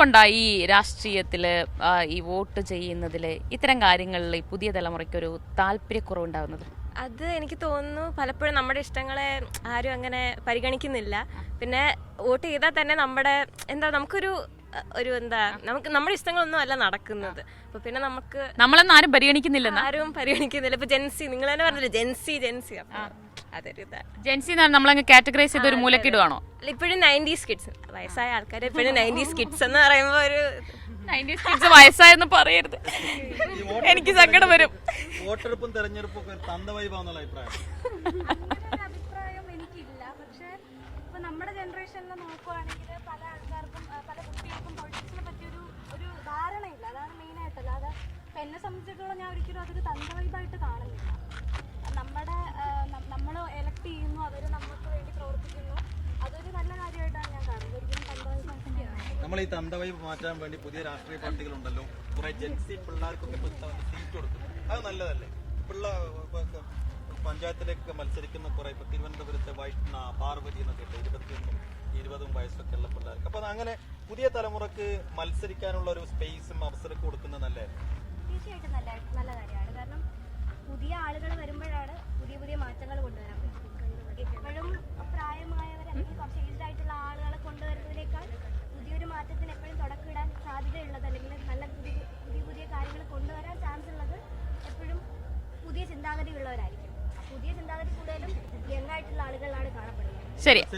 എന്തുകൊണ്ടാണ് ഈ രാഷ്ട്രീയത്തിൽ ഈ വോട്ട് ചെയ്യുന്നതിൽ ഇത്തരം കാര്യങ്ങളിൽ ഈ പുതിയ തലമുറയ്ക്ക് ഒരു താല്പര്യക്കുറവുണ്ടാകുന്നത് അത് എനിക്ക് തോന്നുന്നു പലപ്പോഴും നമ്മുടെ ഇഷ്ടങ്ങളെ ആരും അങ്ങനെ പരിഗണിക്കുന്നില്ല. പിന്നെ വോട്ട് ചെയ്താൽ തന്നെ നമ്മുടെ എന്താ നമുക്കൊരു ഒരു എന്താ നമുക്ക് നമ്മുടെ ഇഷ്ടങ്ങളൊന്നും അല്ല നടക്കുന്നത്. അപ്പൊ പിന്നെ നമുക്ക് നമ്മളൊന്നും ആരും പരിഗണിക്കുന്നില്ല ആരും പരിഗണിക്കുന്നില്ല. ഇപ്പൊ ജെൻസി നിങ്ങൾ തന്നെ പറഞ്ഞില്ല? ജെൻസി ജെൻസി. അപ്പൊ ജെൻസി എന്ന് നമ്മളങ്ങ് കാറ്റഗറൈസ് ചെയ്ത് ഒരു മൂലക്കിടുവാണോ ഇപ്പോഴും നയന്റീസ് കിഡ്സ് വയസ്സായ ആൾക്കാർ ഇപ്പോഴും നയന്റീസ് കിഡ്സ് എന്ന് പറയുമ്പോൾ ഒരു നയന്റീസ് കിഡ്സ് വയസ്സായെന്ന് പറയരുത്. എനിക്ക് സങ്കടം വരും. വോട്ടെടുപ്പും തെരഞ്ഞെടുപ്പും ഒക്കെ ഒരു തന്ത വൈബാന്നുള്ള അഭിപ്രായം. എനിക്കില്ല. പക്ഷെ ഇപ്പൊ നമ്മുടെ ജനറേഷനിൽ നോക്കുവാണെങ്കിൽ പല ആൾക്കാർക്കും പല കുട്ടികൾക്കും പൊളിറ്റിക്സിനെ പറ്റി ഒരു ഒരു ധാരണയില്ല. അതാണ് മെയിൻ എന്നെ സംബന്ധിച്ചിടത്തോളം ഞാൻ ഒരിക്കലും അതൊരു തന്തവൈബായിട്ട് കാണുന്നില്ല നമ്മുടെ നമ്മൾ എലക്ട് ചെയ്യുന്നു അവർ നമുക്ക് വേണ്ടി പ്രവർത്തിക്കുന്നു അതൊരു നല്ല കാര്യമായിട്ടാണ് ഞാൻ കാണുന്നത് ഒരിക്കലും തന്തവൈബായിട്ട് ഞാൻ കാണുന്നില്ല. നമ്മൾ ഈ തന്ത മാറ്റാൻ വേണ്ടി പുതിയ രാഷ്ട്രീയ പാർട്ടികളുണ്ടല്ലോ. കുറെ ജെൻസി പിള്ളേർക്കൊക്കെ സീറ്റ് കൊടുക്കും. അത് നല്ലതല്ലേ? പിള്ള പഞ്ചായത്തിലേക്ക് മത്സരിക്കുന്ന കുറെ ഇപ്പൊ തിരുവനന്തപുരത്തെ വൈഷ്ണ പാർവതി എന്നൊക്കെ ഉണ്ട് ഇരുപത്തിയൊന്നും ഇരുപതും വയസ്സൊക്കെ ഉള്ള പിള്ളേർക്ക്. അപ്പൊ അങ്ങനെ പുതിയ തലമുറയ്ക്ക് മത്സരിക്കാനുള്ള ഒരു സ്പേസും അവസരമൊക്കെ കൊടുക്കുന്നത് നല്ലതായിരുന്നു തീർച്ചയായിട്ടും നല്ല പുതിയ ചിന്താഗതിയുള്ളവരായിരിക്കും. പുതിയ ചിന്താഗതി കൂടുതലും യങ് ആയിട്ടുള്ള ആളുകളിലാണ് കാണപ്പെടുന്നത്. ശരി.